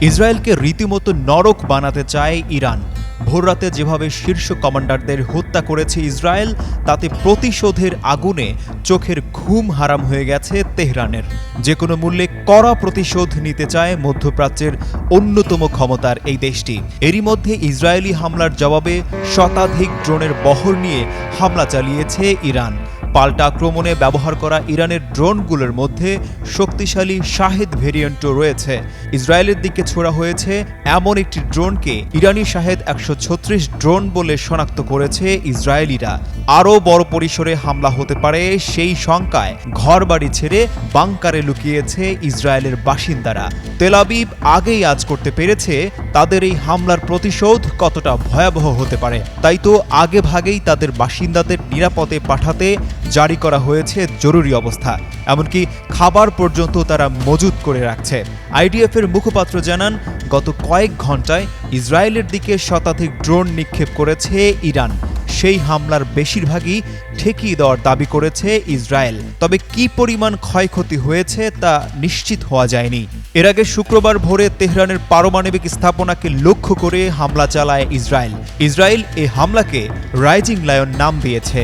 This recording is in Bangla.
ইসরায়েলকে রীতিমতো নরক বানাতে চায় ইরান। ভোররাতে যেভাবে শীর্ষ কমান্ডারদের হত্যা করেছে ইসরায়েল, তাতে প্রতিশোধের আগুনে চোখের ঘুম হারাম হয়ে গেছে তেহরানের। যে কোনো মূল্যে কড়া প্রতিশোধ নিতে চায় মধ্যপ্রাচ্যের অন্যতম ক্ষমতার এই দেশটি। এরই মধ্যে ইসরায়েলি হামলার জবাবে শতাধিক ড্রোনের বহর নিয়ে হামলা চালিয়েছে ইরান। পাল্টা আক্রমণে ব্যবহার করা ইরানের ড্রোনগুলোর মধ্যে শক্তিশালী শাহেদ ভেরিয়েন্টও রয়েছে। ইসরায়েলের দিকে ছোড়া হয়েছে এমন একটি ড্রোনকে ইরানি শাহেদ একশো ছত্রিশ ড্রোন বলে শনাক্ত করেছে ইসরায়েলিরা। আরও বড় পরিসরে হামলা হতে পারে সেই শঙ্কায় ঘরবাড়ি ছেড়ে বাংকারে লুকিয়েছে ইসরায়েলের বাসিন্দারা। তেলাবিব আগেই আজ করতে পেরেছে তাদের এই হামলার প্রতিশোধ কতটা ভয়াবহ হতে পারে। তাই তো আগে ভাগেই তাদের বাসিন্দাদের নিরাপদে পাঠাতে জারি করা হয়েছে জরুরি অবস্থা। এমনকি খাবার পর্যন্ত তারা মজুত করে রাখছে। আইডিএফ এর মুখপাত্র জানান, গত কয়েক ঘন্টায় ইসরায়েলের দিকে শতাধিক ড্রোন নিক্ষেপ করেছে ইরান। সেই হামলার বেশিরভাগই ঠেকিয়ে দেওয়ার দাবি করেছে ইসরায়েল। তবে কি পরিমাণ ক্ষয়ক্ষতি হয়েছে তা নিশ্চিত হওয়া যায়নি। এর আগে শুক্রবার ভোরে তেহরানের পারমাণবিক স্থাপনাকে লক্ষ্য করে হামলা চালায় ইসরায়েল। ইসরায়েল এ হামলাকে রাইজিং লায়ন নাম দিয়েছে।